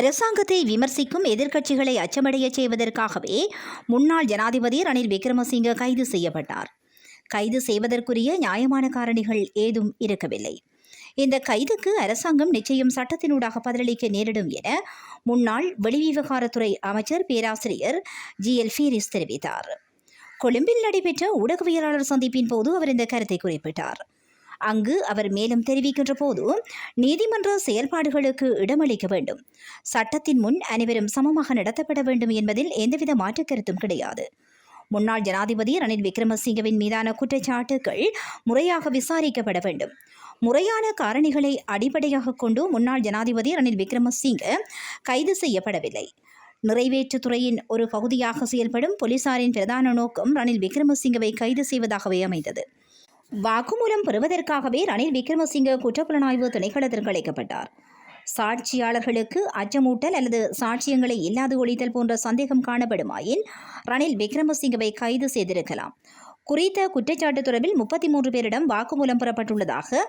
அரசாங்கத்தை விமர்சிக்கும் எதிர்க்கட்சிகளை அச்சமடையச் செய்வதற்காகவே முன்னாள் ஜனாதிபதி ரணில் விக்ரமசிங்க கைது செய்யப்பட்டார். கைது செய்வதற்குரிய நியாயமான காரணிகள் ஏதும் இருக்கவில்லை. இந்த கைதுக்கு அரசாங்கம் நிச்சயம் சட்டத்தினூடாக பதிலளிக்க நேரிடும் என முன்னாள் வெளிவிவகாரத்துறை அமைச்சர் பேராசிரியர் ஜி. எல். ஃபீரிஸ் தெரிவித்தார். கொழும்பில் நடைபெற்ற ஊடகவியலாளர் சந்திப்பின் போது அவர் இந்த கருத்தை குறிப்பிட்டார். அங்கு அவர் மேலும் தெரிவிக்கின்ற போது நீதிமன்ற செயல்பாடுகளுக்கு இடமளிக்க வேண்டும். சட்டத்தின் முன் அனைவரும் சமமாக நடத்தப்பட வேண்டும் என்பதில் எந்தவித மாற்றுக் கருத்தும் கிடையாது. முன்னாள் ஜனாதிபதி ரணில் விக்ரமசிங்கவின் மீதான குற்றச்சாட்டுகள் முறையாக விசாரிக்கப்பட வேண்டும். முறையான காரணிகளை அடிப்படையாக கொண்டு முன்னாள் ஜனாதிபதி ரணில் விக்ரமசிங்க கைது செய்யப்படவில்லை. நிறைவேற்றுத்துறையின் ஒரு பகுதியாக செயல்படும் போலீசாரின் பிரதான நோக்கம் ரணில் விக்ரமசிங்கவை கைது செய்வதாகவே அமைந்தது. வாக்குமூலம் பெறுவதற்காகவே ரணில் விக்ரமசிங்க குற்றப்புலனாய்வு திணைக்களத்திற்கு அழைக்கப்பட்டார். சாட்சியாளர்களுக்கு அச்சமூட்டல் அல்லது சாட்சியங்களை இல்லாது ஒழித்தல் போன்ற சந்தேகம் காணப்படுமாயின் ரணில் விக்ரமசிங்கவை கைது செய்திருக்கலாம். குறித்த குற்றச்சாட்டு தொடர்பில் முப்பத்தி மூன்று பேரிடம் வாக்குமூலம் பெறப்பட்டுள்ளதாக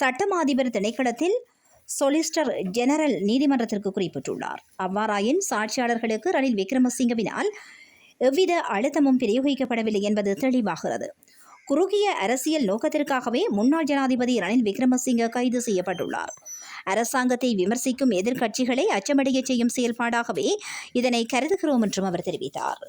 சட்டம் அதிபர் திணைக்களத்தில் சொலிசிட்டர் ஜெனரல் நீதிமன்றத்திற்கு குறிப்பிட்டுள்ளார். அவ்வாறாயின் சாட்சியாளர்களுக்கு ரணில் விக்ரமசிங்கவினால் எவ்வித அழுத்தமும் பிரயோகிக்கப்படவில்லை என்பது தெளிவாகிறது. குறுகிய அரசியல் நோக்கத்திற்காகவே முன்னாள் ஜனாதிபதி ரணில் விக்ரமசிங்க கைது செய்யப்பட்டுள்ளார். அரசாங்கத்தை விமர்சிக்கும் எதிர்க்கட்சிகளை அச்சமடைய செய்யும் செயல்பாடாகவே இதனை கருதுகிறோம் என்றும் அவர் தெரிவித்தார்.